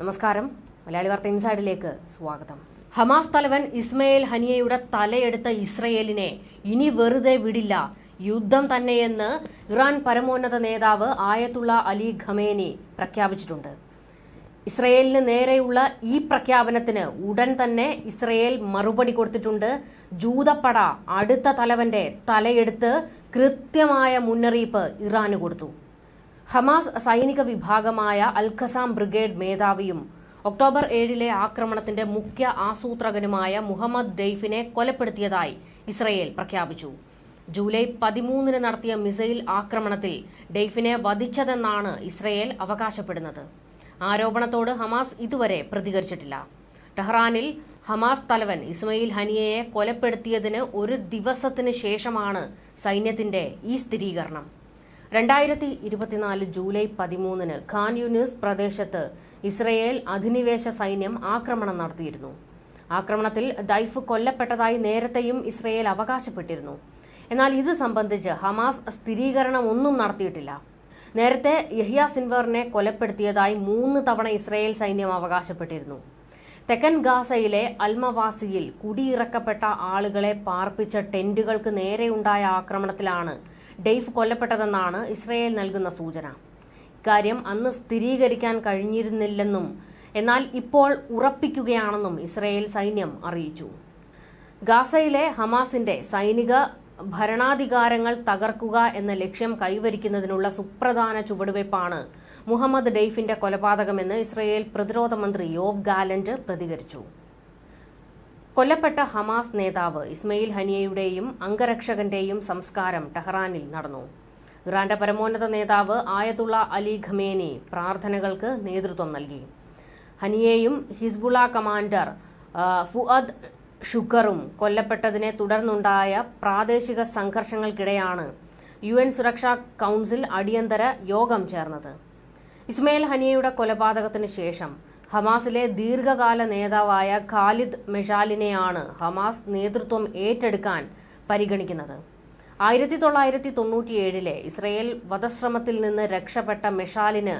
നമസ്കാരം. മലയാളി വാർത്ത ഇൻസൈഡിലേക്ക് സ്വാഗതം. ഹമാസ് തലവൻ ഇസ്മയിൽ ഹനിയയുടെ തലയെടുത്ത ഇസ്രയേലിനെ ഇനി വെറുതെ വിടില്ല. യുദ്ധം തന്നെയെന്ന് ഇറാൻ പരമോന്നത നേതാവ് ആയത്തുള്ള അലി ഖമേനി പ്രഖ്യാപിച്ചിട്ടുണ്ട്. ഇസ്രയേലിന് നേരെയുള്ള ഈ പ്രഖ്യാപനത്തിന് ഉടൻ തന്നെ ഇസ്രയേൽ മറുപടി കൊടുത്തിട്ടുണ്ട്. ജൂതപ്പട അടുത്ത തലവന്റെ തലയെടുത്ത് കൃത്യമായ മുന്നറിയിപ്പ് ഇറാന് കൊടുത്തു. ഹമാസ് സൈനിക വിഭാഗമായ അൽഖസാം ബ്രിഗേഡ് മേധാവിയും ഒക്ടോബർ ഏഴിലെ ആക്രമണത്തിന്റെ മുഖ്യ ആസൂത്രകനുമായ മുഹമ്മദ് ദെയ്ഫിനെ കൊലപ്പെടുത്തിയതായി ഇസ്രയേൽ പ്രഖ്യാപിച്ചു. ജൂലൈ പതിമൂന്നിന് നടത്തിയ മിസൈൽ ആക്രമണത്തിൽ ഡെയ്ഫിനെ വധിച്ചതെന്നാണ് ഇസ്രയേൽ അവകാശപ്പെടുന്നത്. ആരോപണത്തോട് ഹമാസ് ഇതുവരെ പ്രതികരിച്ചിട്ടില്ല. ടെഹ്റാനിൽ ഹമാസ് തലവൻ ഇസ്മയിൽ ഹനിയയെ കൊലപ്പെടുത്തിയതിന് ഒരു ദിവസത്തിന് ശേഷമാണ് സൈന്യത്തിന്റെ ഈ സ്ഥിരീകരണം. രണ്ടായിരത്തി ഇരുപത്തിനാല് ജൂലൈ പതിമൂന്നിന് ഖാൻ യൂനിസ് പ്രദേശത്ത് ഇസ്രയേൽ അധിനിവേശ സൈന്യം ആക്രമണം നടത്തിയിരുന്നു. ആക്രമണത്തിൽ ദൈഫ് കൊല്ലപ്പെട്ടതായി നേരത്തെയും ഇസ്രയേൽ അവകാശപ്പെട്ടിരുന്നു. എന്നാൽ ഇത് സംബന്ധിച്ച് ഹമാസ് സ്ഥിരീകരണം ഒന്നും നടത്തിയിട്ടില്ല. നേരത്തെ യഹിയ സിൻവറിനെ കൊലപ്പെടുത്തിയതായി മൂന്ന് തവണ ഇസ്രയേൽ സൈന്യം അവകാശപ്പെട്ടിരുന്നു. തെക്കൻ ഗാസയിലെ അൽമവാസിയിൽ കുടിയിറക്കപ്പെട്ട ആളുകളെ പാർപ്പിച്ച ടെന്റുകൾക്ക് നേരെയുണ്ടായ ആക്രമണത്തിലാണ് ഡെയ്ഫ് കൊല്ലപ്പെട്ടതെന്നാണ് ഇസ്രയേൽ നൽകുന്ന സൂചന. ഇക്കാര്യം അന്ന് സ്ഥിരീകരിക്കാൻ കഴിഞ്ഞിരുന്നില്ലെന്നും എന്നാൽ ഇപ്പോൾ ഉറപ്പിക്കുകയാണെന്നും ഇസ്രയേൽ സൈന്യം അറിയിച്ചു. ഗാസയിലെ ഹമാസിന്റെ സൈനിക ഭരണാധികാരങ്ങൾ തകർക്കുക എന്ന ലക്ഷ്യം കൈവരിക്കുന്നതിനുള്ള സുപ്രധാന ചുവടുവയ്പ്പാണ് മുഹമ്മദ് ഡെയ്ഫിന്റെ കൊലപാതകമെന്ന് ഇസ്രയേൽ പ്രതിരോധ മന്ത്രി യോബ് ഗാലന്റ് പ്രതികരിച്ചു. കൊല്ലപ്പെട്ട ഹമാസ് നേതാവ് ഇസ്മയിൽ ഹനിയയുടെയും അംഗരക്ഷകന്റെയും സംസ്കാരം ടെഹ്റാനിൽ നടന്നു. ഇറാന്റെ പരമോന്നത നേതാവ് ആയതുള്ള അലി ഖമേനി പ്രാർത്ഥനകൾക്ക് നേതൃത്വം നൽകി. ഹനിയയും ഹിസ്ബുള കമാൻഡർ ഫുഅദ് ഷുക്കറും കൊല്ലപ്പെട്ടതിനെ തുടർന്നുണ്ടായ പ്രാദേശിക സംഘർഷങ്ങൾക്കിടെയാണ് യു എൻ സുരക്ഷാ കൗൺസിൽ അടിയന്തര യോഗം ചേർന്നത്. ഇസ്മയിൽ ഹനിയയുടെ കൊലപാതകത്തിന് ശേഷം ഹമാസിലെ ദീർഘകാല നേതാവായ ഖാലിദ് മെഷാലിനെയാണ് ഹമാസ് നേതൃത്വം ഏറ്റെടുക്കാൻ പരിഗണിക്കുന്നത്. ആയിരത്തി തൊള്ളായിരത്തി തൊണ്ണൂറ്റിയേഴിലെ ഇസ്രയേൽ വധശ്രമത്തിൽ നിന്ന് രക്ഷപ്പെട്ട മെഷാലിന്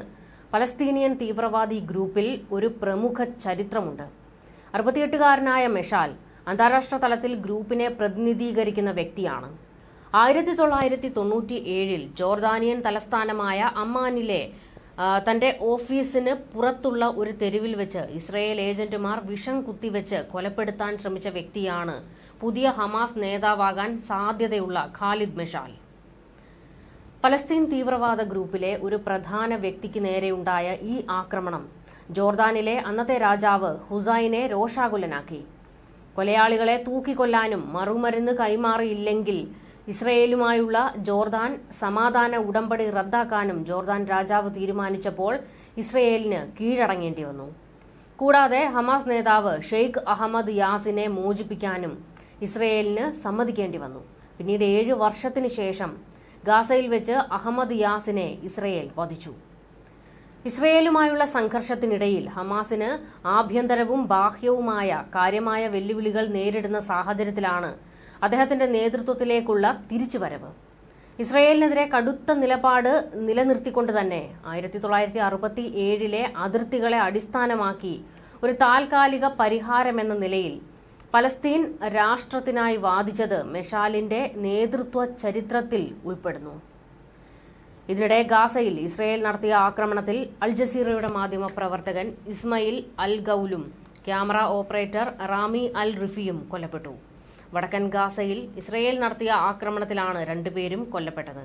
പലസ്തീനിയൻ തീവ്രവാദി ഗ്രൂപ്പിൽ ഒരു പ്രമുഖ ചരിത്രമുണ്ട്. അറുപത്തിയെട്ടുകാരനായ മെഷാൽ അന്താരാഷ്ട്ര തലത്തിൽ ഗ്രൂപ്പിനെ പ്രതിനിധീകരിക്കുന്ന വ്യക്തിയാണ്. ആയിരത്തി തൊള്ളായിരത്തി തൊണ്ണൂറ്റി ഏഴിൽ ജോർദാനിയൻ തലസ്ഥാനമായ അമ്മാനിലെ തന്റെ ഓഫീസിന് പുറത്തുള്ള ഒരു തെരുവിൽ വെച്ച് ഇസ്രയേൽ ഏജന്റുമാർ വിഷം കുത്തിവെച്ച് കൊലപ്പെടുത്താൻ ശ്രമിച്ച വ്യക്തിയാണ് പുതിയ ഹമാസ് നേതാവാകാൻ സാധ്യതയുള്ള ഖാലിദ് മെഷാൽ. പലസ്തീൻ തീവ്രവാദ ഗ്രൂപ്പിലെ ഒരു പ്രധാന വ്യക്തിക്ക് നേരെയുണ്ടായ ഈ ആക്രമണം ജോർദാനിലെ അന്നത്തെ രാജാവ് ഹുസൈനെ രോഷാകുലനാക്കി. കൊലയാളികളെ തൂക്കിക്കൊല്ലാനും മറുമരുന്ന് കൈമാറിയില്ലെങ്കിൽ ഇസ്രയേലുമായുള്ള ജോർദാൻ സമാധാന ഉടമ്പടി റദ്ദാക്കാനും ജോർദാൻ രാജാവ് തീരുമാനിച്ചപ്പോൾ ഇസ്രയേലിന് കീഴടങ്ങേണ്ടി വന്നു. കൂടാതെ ഹമാസ് നേതാവ് ഷെയ്ഖ് അഹമ്മദ് യാസിനെ മോചിപ്പിക്കാനും ഇസ്രയേലിന് സമ്മതിക്കേണ്ടി വന്നു. പിന്നീട് ഏഴ് വർഷത്തിന് ശേഷം ഗാസയിൽ വെച്ച് അഹമ്മദ് യാസിനെ ഇസ്രയേൽ വധിച്ചു. ഇസ്രയേലുമായുള്ള സംഘർഷത്തിനിടയിൽ ഹമാസിന് ആഭ്യന്തരവും ബാഹ്യവുമായ കാര്യമായ വെല്ലുവിളികൾ നേരിടുന്ന സാഹചര്യത്തിലാണ് അദ്ദേഹത്തിന്റെ നേതൃത്വത്തിലേക്കുള്ള തിരിച്ചുവരവ്. ഇസ്രയേലിനെതിരെ കടുത്ത നിലപാട് നിലനിർത്തിക്കൊണ്ട് തന്നെ ആയിരത്തി തൊള്ളായിരത്തി അറുപത്തി ഏഴിലെ അതിർത്തികളെ അടിസ്ഥാനമാക്കി ഒരു താൽക്കാലിക പരിഹാരമെന്ന നിലയിൽ പലസ്തീൻ രാഷ്ട്രത്തിനായി വാദിച്ചത് മെഷാലിന്റെ നേതൃത്വ ചരിത്രത്തിൽ ഉൾപ്പെടുന്നു. ഇതിനിടെ ഗാസയിൽ ഇസ്രയേൽ നടത്തിയ ആക്രമണത്തിൽ അൽ ജസീറയുടെ മാധ്യമ പ്രവർത്തകൻ ഇസ്മയിൽ അൽ ഗൌലും ക്യാമറ ഓപ്പറേറ്റർ റാമി അൽ റിഫിയും കൊല്ലപ്പെട്ടു. വടക്കൻ ഗാസയിൽ ഇസ്രയേൽ നടത്തിയ ആക്രമണത്തിലാണ് രണ്ടുപേരും കൊല്ലപ്പെട്ടത്.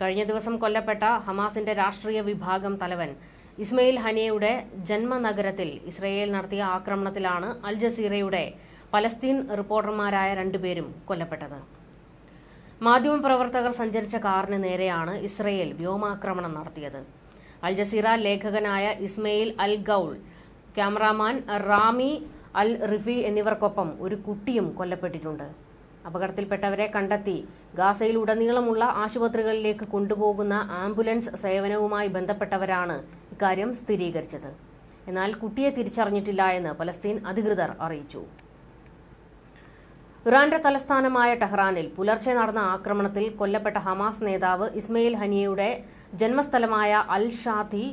കഴിഞ്ഞ ദിവസം കൊല്ലപ്പെട്ട ഹമാസിന്റെ രാഷ്ട്രീയ വിഭാഗം തലവൻ ഇസ്മയിൽ ഹനിയയുടെ ജന്മനഗരത്തിൽ ഇസ്രയേൽ നടത്തിയ ആക്രമണത്തിലാണ് അൽ ജസീറയുടെ പലസ്തീൻ റിപ്പോർട്ടർമാരായ രണ്ടുപേരും കൊല്ലപ്പെട്ടത്. മാധ്യമപ്രവർത്തകർ സഞ്ചരിച്ച കാറിന് നേരെയാണ് ഇസ്രയേൽ വ്യോമാക്രമണം നടത്തിയത്. Al Jazeera ലേഖകനായ Ismail Al Ghoul cameraman Rami Al Rifi എന്നിവർക്കൊപ്പം ഒരു കുട്ടിയും കൊല്ലപ്പെട്ടിട്ടുണ്ട്. അപകടത്തിൽപ്പെട്ടവരെ കണ്ടെത്തി ഗാസയിലുടനീളമുള്ള ആശുപത്രികളിലേക്ക് കൊണ്ടുപോകുന്ന ആംബുലൻസ് സേവനവുമായി ബന്ധപ്പെട്ടവരാണ് ഇക്കാര്യം സ്ഥിരീകരിച്ചത്. എന്നാൽ കുട്ടിയെ തിരിച്ചറിഞ്ഞിട്ടില്ല എന്ന് പലസ്തീൻ അധികൃതർ അറിയിച്ചു. ഇറാന്റെ തലസ്ഥാനമായ ടെഹ്റാനിൽ പുലർച്ചെ നടന്ന ആക്രമണത്തിൽ കൊല്ലപ്പെട്ട ഹമാസ് നേതാവ് ഇസ്മയിൽ ഹനിയയുടെ ജന്മസ്ഥലമായ അൽ ഷാത്തി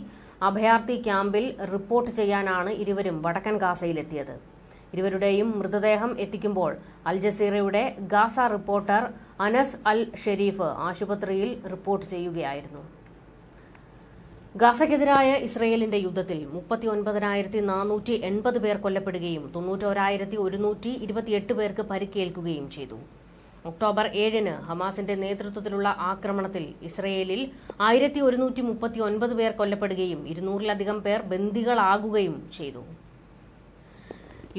അഭയാർത്ഥി ക്യാമ്പിൽ റിപ്പോർട്ട് ചെയ്യാനാണ് ഇരുവരും വടക്കൻ ഗാസയിലെത്തിയത്. ഇരുവരുടെയും മൃതദേഹം എത്തിക്കുമ്പോൾ Al ജസീറയുടെ Gaza reporter Anas Al Sharif ആശുപത്രിയിൽ റിപ്പോർട്ട് ചെയ്യുകയായിരുന്നു. ഗാസയ്ക്കെതിരായ ഇസ്രയേലിന്റെ യുദ്ധത്തിൽ മുപ്പത്തി ഒൻപതിനായിരത്തി നാനൂറ്റി എൺപത് പേർ കൊല്ലപ്പെടുകയും തൊണ്ണൂറ്റോരായിരത്തി ഒരുന്നൂറ്റി ഇരുപത്തിയെട്ട് പേർക്ക് പരിക്കേൽക്കുകയും ചെയ്തു. ഒക്ടോബർ ഏഴിന് ഹമാസിന്റെ നേതൃത്വത്തിലുള്ള ആക്രമണത്തിൽ ഇസ്രയേലിൽ ആയിരത്തി ഒരുന്നൂറ്റി മുപ്പത്തി ഒൻപത് പേർ കൊല്ലപ്പെടുകയും ഇരുന്നൂറിലധികം പേർ ബന്ദികളാകുകയും ചെയ്തു.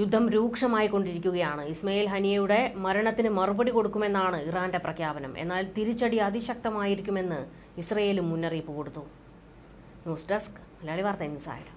യുദ്ധം രൂക്ഷമായി കൊണ്ടിരിക്കുകയാണ്. ഇസ്മയിൽ ഹനിയയുടെ മരണത്തിന് മറുപടി കൊടുക്കുമെന്നാണ് ഇറാന്റെ പ്രഖ്യാപനം. എന്നാൽ തിരിച്ചടി അതിശക്തമായിരിക്കുമെന്ന് ഇസ്രയേലും മുന്നറിയിപ്പ് കൊടുത്തു. ന്യൂസ് ഡെസ്ക് മലയാളി വാർത്ത ഇൻസൈഡ്.